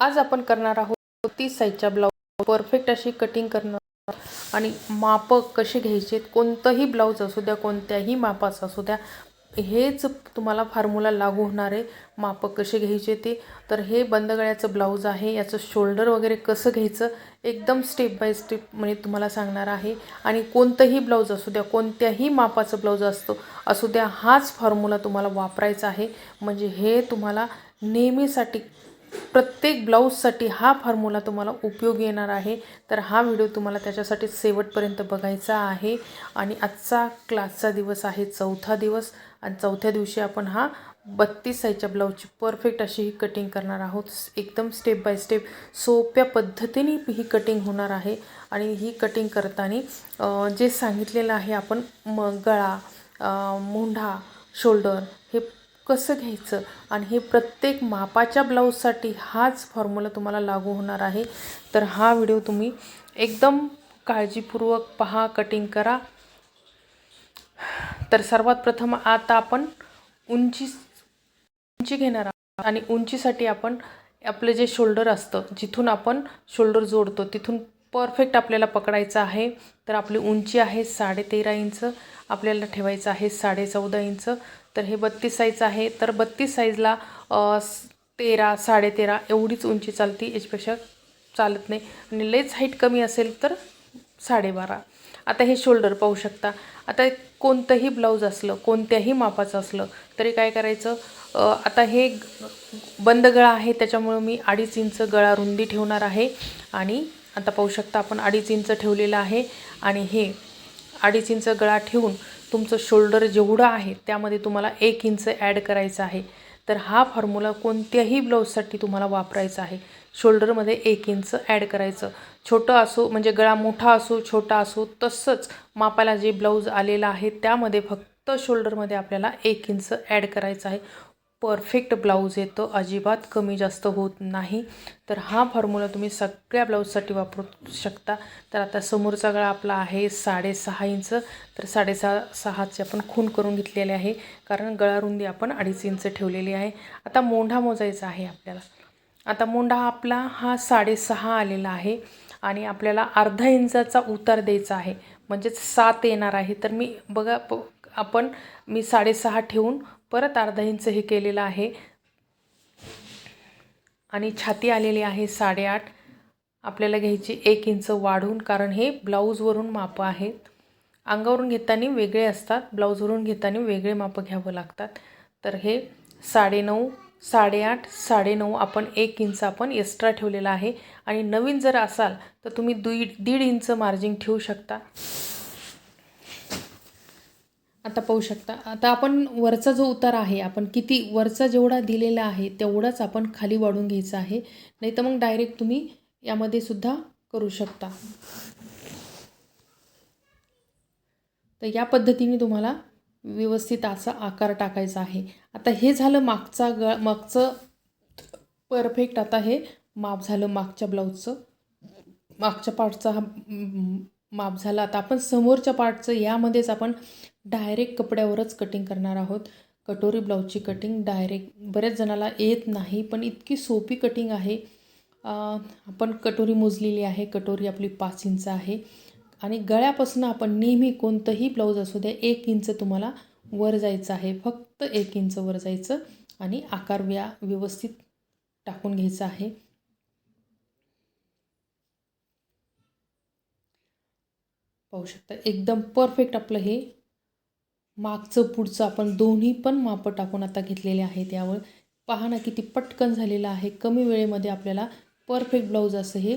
आज आपण करणार आहोत तीस साईजच्या ब्लाऊज परफेक्ट अशी कटिंग करणार. आणि मापं कसे घ्यायचे कोणतंही ब्लाऊज असू द्या कोणत्याही मापाचं असू द्या हेच तुम्हाला फॉर्म्युला लागू होणार आहे. मापं कसे घ्यायचे ते. तर हे बंद गळ्याचं ब्लाऊज आहे. याचं शोल्डर वगैरे कसं घ्यायचं एकदम स्टेप बाय स्टेप म्हणजे तुम्हाला सांगणार आहे. आणि कोणतंही ब्लाऊज असू द्या कोणत्याही मापाचं ब्लाऊज असतो असू द्या हाच फॉर्म्युला तुम्हाला वापरायचा आहे. म्हणजे हे तुम्हाला नेहमीसाठी प्रत्येक ब्लाऊजसाठी हा फॉर्म्युला तुम्हाला उपयोगी येणार आहे. तर हा व्हिडिओ तुम्हाला त्याच्यासाठी शेवटपर्यंत बघायचा आहे. आणि आजचा क्लासचा दिवस आहे चौथा दिवस. आणि चौथ्या दिवशी आपण हा बत्तीस साईजच्या ब्लाऊजची परफेक्ट अशी ही कटिंग करणार आहोत. एकदम स्टेप बाय स्टेप सोप्या पद्धतीने ही कटिंग होणार आहे. आणि ही कटिंग करताना जे सांगितलेलं आहे आपण म गळा मोंढा शोल्डर हे कसं घ्यायचं? आणि हे प्रत्येक मापाच्या ब्लाऊजसाठी हाच फॉर्म्युला तुम्हाला लागू होणार आहे. तर हा व्हिडिओ तुम्ही एकदम काळजीपूर्वक पहा कटिंग करा. तर सर्वात प्रथम आता आपण उंची उंची घेणार आहोत आणि उंचीसाठी आपण आपलं जे शोल्डर असतं जिथून आपण शोल्डर जोडतो तिथून परफेक्ट आपल्याला पकडायचं आहे. तर आपली उंची आहे साडेतेरा इंच आपल्याला ठेवायचं आहे साडे चौदा इंच. तर हे बत्तीस साईज आहे. तर बत्तीस साईजला तेरा साडे तेरा एवढीच उंची चालती याच्यापेक्षा चालत नाही. आणि लेच हाईट कमी असेल तर साडेबारा आता हे शोल्डर पाहू शकता. आता कोणतंही ब्लाऊज असलं कोणत्याही मापाचं असलं तरी काय करायचं? आता हे बंद गळा आहे त्याच्यामुळं मी अडीच इंच गळा रुंदी ठेवणार आहे. आणि आता पाहू शकता आपण अडीच इंच ठेवलेलं आहे. आणि हे अडीच इंच गळा ठेवून तुमचं शोल्डर जेवढं आहे त्यामध्ये तुम्हाला एक इंच ॲड करायचं आहे. तर हा फॉर्म्युला कोणत्याही ब्लाऊजसाठी तुम्हाला वापरायचा आहे. शोल्डरमध्ये एक इंच ॲड करायचं. छोटं असो म्हणजे गळा मोठा असो छोटा असो तसंच मापाला जे ब्लाऊज आलेलं आहे त्यामध्ये फक्त शोल्डरमध्ये आपल्याला एक इंच ॲड करायचं आहे. परफेक्ट ब्लाऊज येतो अजिबात कमी जास्त होत नाही. तर हा फॉर्म्युला तुम्ही सगळ्या ब्लाऊजसाठी वापरू शकता. तर आता समोरचा गळा आपला आहे साडेसहा इंच. तर साडेसहा सहाचे आपण खून करून घेतलेले आहे. कारण गळा रुंदी आपण अडीच इंच ठेवलेली आहे. आता मोंढा मोजायचा आहे आपल्याला. आता मोंढा आपला हा साडेसहा आलेला आहे. आणि आपल्याला अर्धा इंचाचा उतार द्यायचा आहे. म्हणजेच सात येणार आहे. तर मी बघा प आपण मी साडेसहा ठेवून परत अर्धा इंच हे केलेलं आहे. आणि छाती आलेली आहे साडेआठ. आपल्याला घ्यायची एक इंच वाढून कारण हे ब्लाऊजवरून मापं आहेत अंगावरून घेताना वेगळे असतात ब्लाऊजवरून घेताना वेगळे मापं घ्यावं लागतात. तर हे साडेनऊ साडेआठ साडेनऊ आपण एक इंच आपण एक्स्ट्रा ठेवलेला आहे. आणि नवीन जर असाल तर तुम्ही दुई दीड इंच मार्जिन ठेवू शकता. आता पाहू शकता. आता आपण वरचा जो उतार आहे आपण किती वरचा जेवढा दिलेला आहे तेवढाच आपण खाली वाढून घ्यायचा आहे. नाही तर मग डायरेक्ट तुम्ही यामध्ये सुद्धा करू शकता. तर या पद्धतीने तुम्हाला व्यवस्थित असा आकार टाकायचा आहे. आता हे झालं मागचा ग मागचं परफेक्ट आता हे माप झालं मागच्या ब्लाऊजचं मागच्या पार्टचा हा माप झाला. आता आपण समोरच्या पार्टचं यामध्येच आपण डायरेक्ट कपड्यावरच कटिंग करणार आहोत. कटोरी ब्लाऊजची कटिंग डायरेक्ट बऱ्याच जणाला येत नाही पण इतकी सोपी कटिंग आहे. आपण कटोरी मोजलेली आहे कटोरी आपली पाच इंच आहे. आणि गळ्यापासून आपण नेहमी कोणतंही ब्लाऊज असू द्या एक इंच तुम्हाला वर जायचं आहे. फक्त एक इंच वर जायचं आणि आकार व्या व्यवस्थित टाकून घ्यायचा आहे. पाहू शकता एकदम परफेक्ट आपलं हे मागचं पुढचं आपण दोन्ही पण मापं टाकून आता घेतलेले आहेत यावर. पहा ना किती पटकन झालेलं आहे. कमी वेळेमध्ये आपल्याला परफेक्ट ब्लाऊज असं हे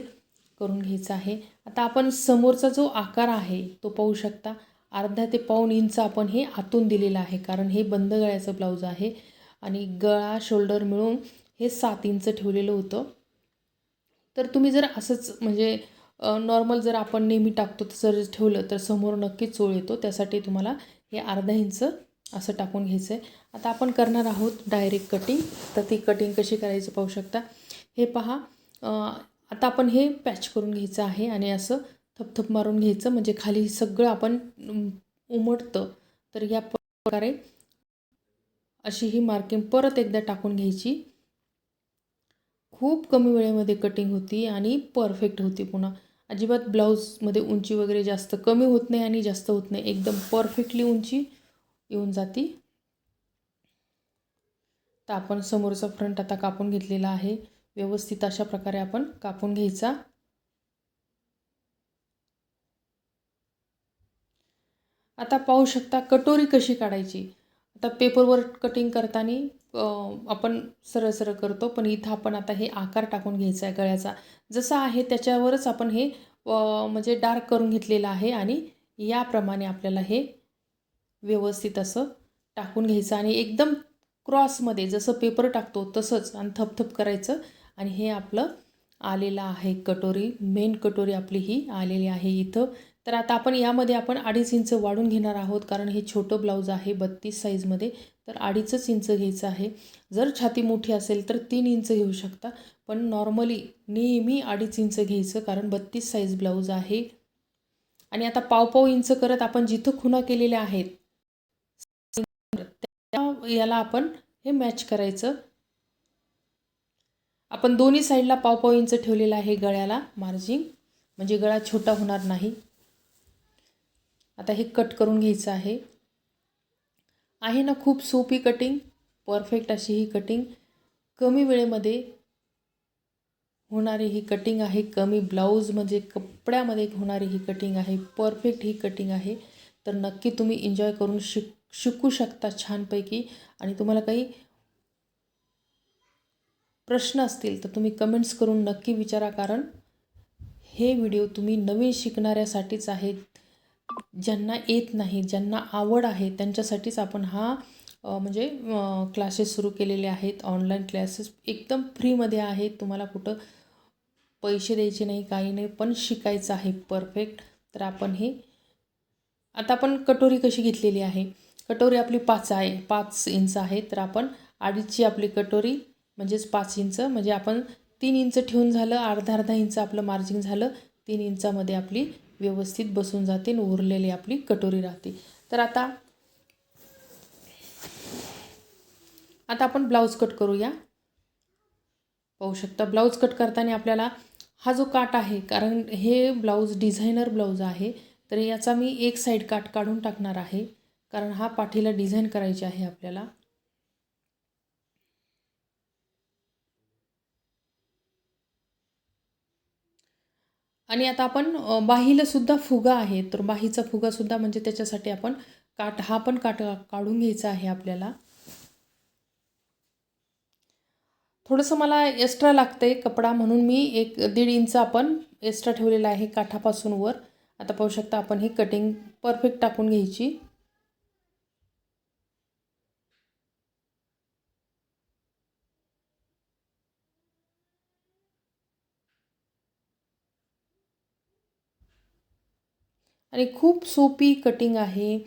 करून घ्यायचं आहे. आता आपण समोरचा जो आकार आहे तो पाहू शकता. अर्धा ते पाऊण इंच आपण हे आतून दिलेलं आहे कारण हे बंद गळ्याचं ब्लाऊज आहे. आणि गळा शोल्डर मिळून हे सात इंच ठेवलेलं होतं. तर तुम्ही जर असंच म्हणजे नॉर्मल जर आपण नेहमी टाकतो जर ठेवलं तर समोर नक्कीच चोळ येतो. त्यासाठी तुम्हाला हे अर्धा इंच असं टाकून घ्यायचं आहे. आता आपण करणार आहोत डायरेक्ट कटिंग तर ती कटिंग कशी करायची पाहू शकता. हे पहा आता आपण हे पॅच करून घ्यायचं आहे आणि असं थपथप मारून घ्यायचं. म्हणजे खाली सगळं आपण उमटतं. तर या प्रकारे अशी ही मार्किंग परत एकदा टाकून घ्यायची. खूप कमी वेळेमध्ये कटिंग होती आणि परफेक्ट होती पुन्हा. अजिबात ब्लाऊजमध्ये उंची वगैरे जास्त कमी होत नाही आणि जास्त होत नाही. एकदम परफेक्टली उंची येऊन जाती. तर आपण समोरचा फ्रंट आता कापून घेतलेला आहे. व्यवस्थित अशा प्रकारे आपण कापून घ्यायचा. आता पाहू शकता कटोरी कशी काढायची. आता पेपरवर कटिंग करताना आपण सरळ सरळ करतो पण इथं आपण आता हे आकार टाकून घ्यायचा आहे गळ्याचा. जसा आहे त्याच्यावरच आपण हे म्हणजे डार्क करून घेतलेलं आहे आणि याप्रमाणे आपल्याला हे व्यवस्थित असं टाकून घ्यायचं आणि एकदम क्रॉसमध्ये जसं पेपर टाकतो तसंच आणि थपथप करायचं आणि हे आपलं आलेलं आहे कटोरी. मेन कटोरी आपली ही आलेली आहे इथं. तर आता आपण यामध्ये आपण अडीच इंच वाढून घेणार आहोत कारण हे छोटं ब्लाऊज आहे बत्तीस साईजमध्ये तर अडीचच इंच घ्यायचं आहे. जर छाती मोठी असेल तर तीन इंच घेऊ शकता. पण नॉर्मली नेहमी अडीच इंच घ्यायचं कारण बत्तीस साईज ब्लाऊज आहे. आणि आता पाव पाव इंच करत आपण जिथं खुणा केलेल्या आहेत त्या याला आपण हे मॅच करायचं. आपण दोन्ही साईडला पाव पाव इंच ठेवलेलं आहे गळ्याला मार्जिंग म्हणजे गळा छोटा होणार नाही. आता हे कट करून घ्यायचं आहे. आहे ना खूप सोपी कटिंग परफेक्ट अशी ही कटिंग कमी वेळेमध्ये होणारी ही कटिंग आहे. कमी ब्लाऊज म्हणजे कपड्यामध्ये होणारी ही कटिंग आहे. परफेक्ट ही कटिंग आहे. तर नक्की तुम्ही एन्जॉय करून शिक शिकू शकता छानपैकी. आणि तुम्हाला काही प्रश्न असतील तर तुम्ही कमेंट्स करून नक्की विचारा. कारण हे व्हिडिओ तुम्ही नवीन शिकणाऱ्यासाठीच आहेत. ज्यांना येत नाही ज्यांना आवड आहे त्यांच्यासाठीच आपण हा म्हणजे क्लासेस सुरू केलेले आहेत ऑनलाईन क्लासेस एकदम फ्रीमध्ये आहेत. तुम्हाला कुठं पैसे द्यायचे नाही काही नाही पण शिकायचं आहे. परफेक्ट तर आपण हे आता आपण कटोरी कशी घेतलेली आहे? कटोरी आपली पाच आहे पाच इंच आहे. तर आपण अडीचची आपली कटोरी म्हणजेच पाच इंच म्हणजे आपण तीन इंच ठेवून झालं अर्धा अर्धा इंच आपलं मार्जिंग झालं तीन इंचामध्ये आपली व्यवस्थित बसून जाते आणि उरलेली आपली कटोरी राहते. तर आता आता आपण ब्लाऊज कट करूया. पाहू शकता ब्लाऊज कट करताना आपल्याला हा जो काट आहे कारण हे ब्लाऊज डिझायनर ब्लाऊज आहे तर याचा मी एक साईड काट काढून टाकणार आहे कारण हा पाठीला डिझाईन करायची आहे आपल्याला. आणि आता आपण बाहीलासुद्धा फुगा आहे. तर बाहीचा फुगासुद्धा म्हणजे त्याच्यासाठी आपण काट हा पण काट काढून घ्यायचा आहे आपल्याला. थोडंसं मला एक्स्ट्रा लागतं आहे कपडा म्हणून मी एक दीड इंच आपण एक्स्ट्रा ठेवलेला आहे काठापासून वर. आता पाहू शकता आपण ही कटिंग परफेक्ट टाकून घ्यायची. आणि खूप सोपी कटिंग आहे.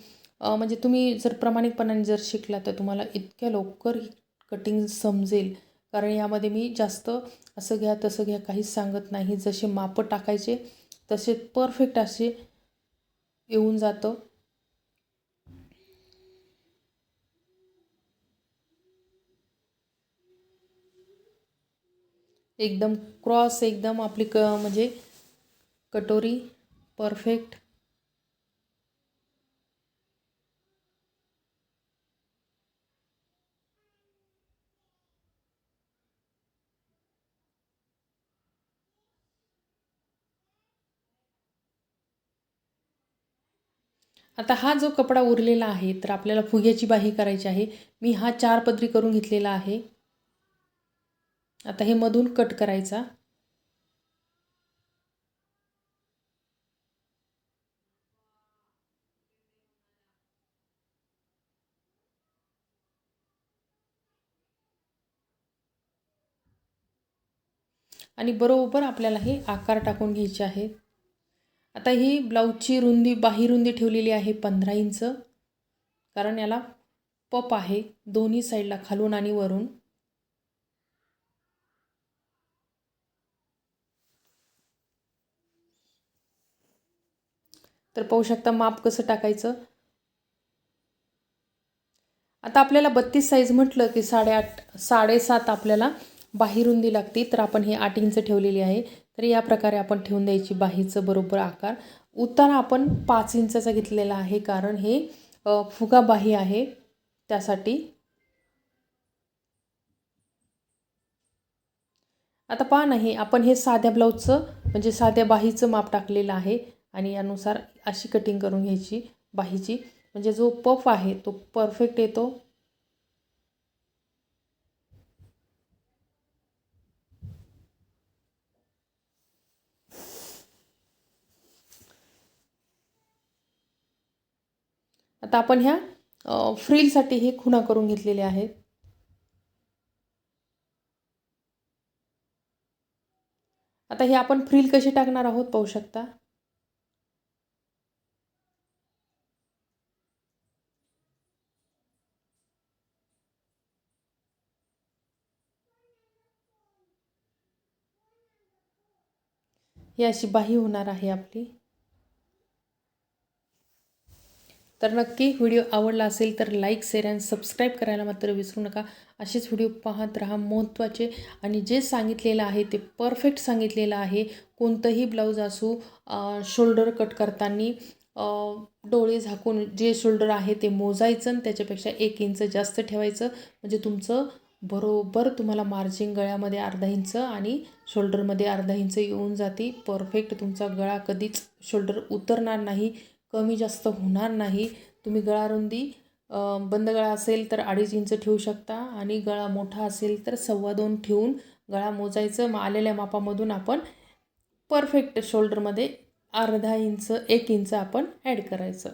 म्हणजे तुम्ही जर प्रामाणिकपणाने जर शिकला तर तुम्हाला इतक्या लवकर कटिंग समजेल. कारण यामध्ये मी जास्त असं घ्या तसं घ्या काहीच सांगत नाही. जसे मापं टाकायचे तसे परफेक्ट असे येऊन जातं. एकदम क्रॉस एकदम आपली क म्हणजे कटोरी परफेक्ट आता हा जो कपडा उरलेला आहे तर आपल्याला फुग्याची बाही करायची आहे. मी हा चार पदरी करून घेतलेला आहे. आता हे मधून कट करायचा. आणि बरोबर आपल्याला हे आकार टाकून घ्यायचे आहेत. आता ही ब्लाऊजची रुंदी बाही रुंदी ठेवलेली आहे पंधरा इंच. कारण याला पप आहे दोन्ही साईडला खालून आणि वरून. तर पाहू शकता माप कसं टाकायचं. आता आपल्याला बत्तीस साईज म्हटलं की साडेआठ साडेसात आपल्याला बाहेरुंदी लागते. तर आपण हे आठ इंच ठेवलेली आहे. तर या प्रकारे आपण ठेवून द्यायची बाहीचं बरोबर आकार. उतार आपण पाच इंचाचा घेतलेला आहे कारण हे फुगा बाही आहे. त्यासाठी आता पहा नाही आपण हे साध्या ब्लाऊजचं म्हणजे साध्या बाहीचं माप टाकलेलं आहे आणि यानुसार अशी कटिंग करून घ्यायची बाहीची. म्हणजे जो पफ आहे तो परफेक्ट येतो. आता आपण ह्या फ्रिलसाठी फ्रीलसाठी हे खुणा करून घेतलेले आहेत. आता हे आपण फ्रील कशी टाकणार आहोत पाहू शकता. ही अशी बाही होणार आहे आपली. तर नक्की व्हिडिओ आवडला असेल तर लाईक शेअर अँड सबस्क्राईब करायला मात्र विसरू नका. असेच व्हिडिओ पाहत राहा महत्त्वाचे आणि जे सांगितलेलं आहे ते परफेक्ट सांगितलेलं आहे. कोणतंही ब्लाऊज असू शोल्डर कट करताना डोळे झाकून जे शोल्डर आहे ते मोजायचं आणि त्याच्यापेक्षा एक इंच जास्त ठेवायचं. म्हणजे तुमचं बरोबर तुम्हाला मार्जिन गळ्यामध्ये अर्धा इंच आणि शोल्डरमध्ये अर्धा इंच येऊन जाते. परफेक्ट तुमचा गळा कधीच शोल्डर उतरणार नाही. कमी जास्त होणार नाही. तुम्ही गळारुंदी बंद गळा असेल तर अडीच इंच ठेवू शकता आणि गळा मोठा असेल तर सव्वा दोन ठेवून गळा मोजायचं. मग आलेल्या मापामधून आपण परफेक्ट शोल्डरमध्ये अर्धा इंच एक इंच आपण ॲड करायचं.